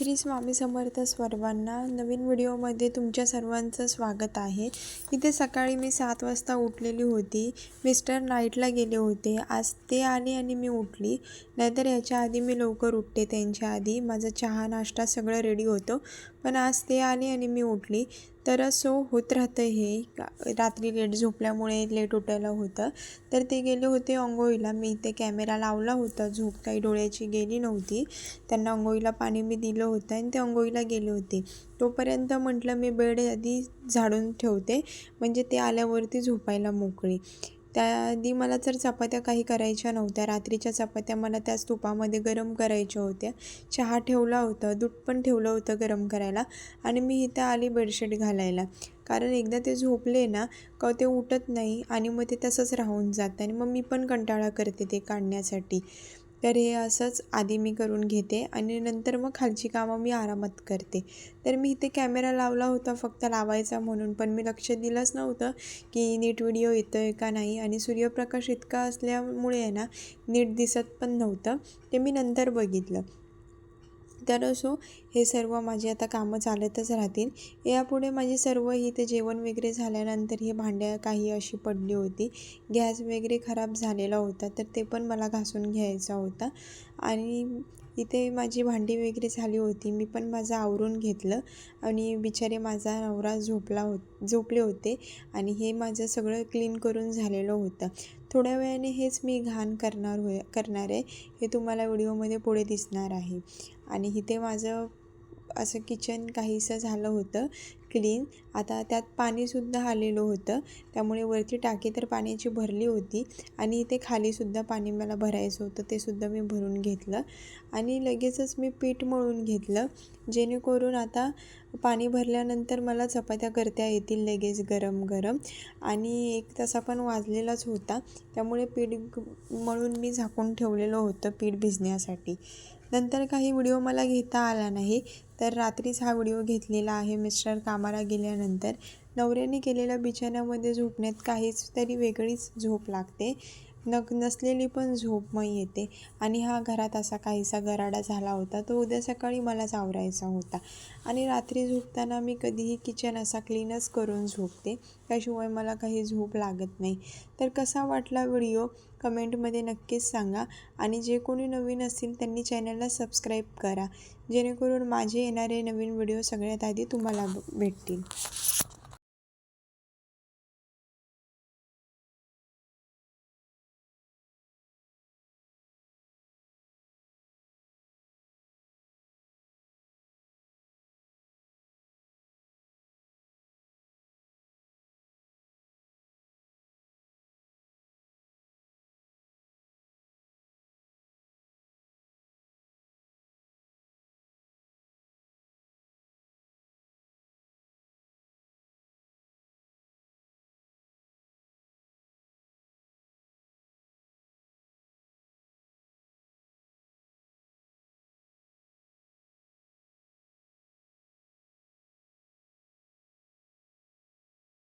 श्री स्वामी समर्थ सर्वांना नवीन व्हिडिओमध्ये तुमच्या सर्वांचं स्वागत आहे. इथे सकाळी मी सात वाजता उठलेली होती. मिस्टर नाईटला गेले होते. आज ते आले आणि मी उठली. नाहीतर याच्या आधी मी लवकर उठते. त्यांच्या आधी माझा चहा नाश्ता सगळं रेडी होतं. पण आज ते आले आणि मी उठली. तर सो होत राहतं हे. रात्री लेट झोपल्यामुळे लेट उठायला होतं. तर ते गेले होते अंघोळीला. मी इथे कॅमेरा लावला होता. झोप काही डोळ्याची गेली नव्हती. त्यांना अंघोळीला पाणी मी दिलं होतं आणि ते अंघोळीला गेले होते. तोपर्यंत म्हटलं मी बेड आधी झाडून ठेवते. म्हणजे ते आल्यावरती झोपायला मोकळी. त्याआधी मला जर चपात्या काही करायच्या नव्हत्या रात्रीच्या चपात्या मला त्याच तुपामध्ये गरम करायच्या होत्या. चहा ठेवला होता दूध पण ठेवलं होतं गरम करायला आणि मी इथं आली बेडशीट घालायला. कारण एकदा ते झोपले ना का ते उठत नाही आणि मग ते तसंच राहून जातं आणि मग मी पण कंटाळा करते ते काढण्यासाठी. तर हे असंच आधी मी करून घेते आणि नंतर मग खालची कामं मी आरामात करते. तर मी इथे कॅमेरा लावला होता फक्त लावायचा म्हणून पण मी लक्ष दिलंच नव्हतं की नीट व्हिडिओ येतो आहे का नाही आणि सूर्यप्रकाश इतका असल्यामुळे आहे ना नीट दिसत पण नव्हतं. ते मी नंतर बघितलं. तर असो हे सर्व माझी आता कामं चालतच राहतील. यापुढे माझी सर्व इथे जेवण वगैरे झाल्यानंतर ही भांड्या काही अशी पडली होती. गॅस वगैरे खराब झालेला होता तर ते पण मला घासून घ्यायचा होता. आणि इथे माझी भांडी वगैरे झाली होती. मी पण माझं आवरून घेतलं आणि बिचारे माझा नवरा झोपला हो झोपले होते आणि हे माझं सगळं क्लीन करून झालेलं होतं. थोड्या वेळाने हेच मी घाण करणार होय करणार आहे. हे तुम्हाला व्हिडिओमध्ये पुढे दिसणार आहे. आणि इथे माझं असं किचन काहीसं झालं होतं क्लीन आता त्यात पाणीसुद्धा आलेलं होतं. त्यामुळे वरती टाकी तर पाण्याची भरली होती आणि इथे खालीसुद्धा पाणी मला भरायचं होतं ते सुद्धा मी भरून घेतलं. आणि लगेचच मी पीठ मळून घेतलं. जेणेकरून आता पाणी भरल्यानंतर मला चपात्या करता येतील लगेच गरम गरम. आणि एक तसा पण वाजलेलाच होता. त्यामुळे पीठ मळून मी झाकून ठेवलेलं होतं पीठ भिजण्यासाठी. नंतर काही व्हिडिओ मला घेता आला नाही तर रात्रीच हा व्हिडिओ घेतलेला आहे मिस्टर कामाला गेल्यानंतर. नवऱ्याने केलेल्या बिछाण्यामध्ये झोपण्यात काहीच तरी वेगळीच झोप लागते. नक नसलेली पण झोप मग येते. आणि हा घरात असा काहीसा गराडा झाला होता तो उद्या सकाळी मलाच आवरायचा होता. आणि रात्री झोपताना मी कधीही किचन असा क्लीनच करून झोपते. त्याशिवाय मला काही झोप लागत नाही. तर कसा वाटला व्हिडिओ? कमेंटमध्ये नक्कीच सांगा. आणि जे कोणी नवीन असतील त्यांनी चॅनलला सबस्क्राईब करा. जेणेकरून माझे येणारे नवीन व्हिडिओ सगळ्यात आधी तुम्हाला भेटतील.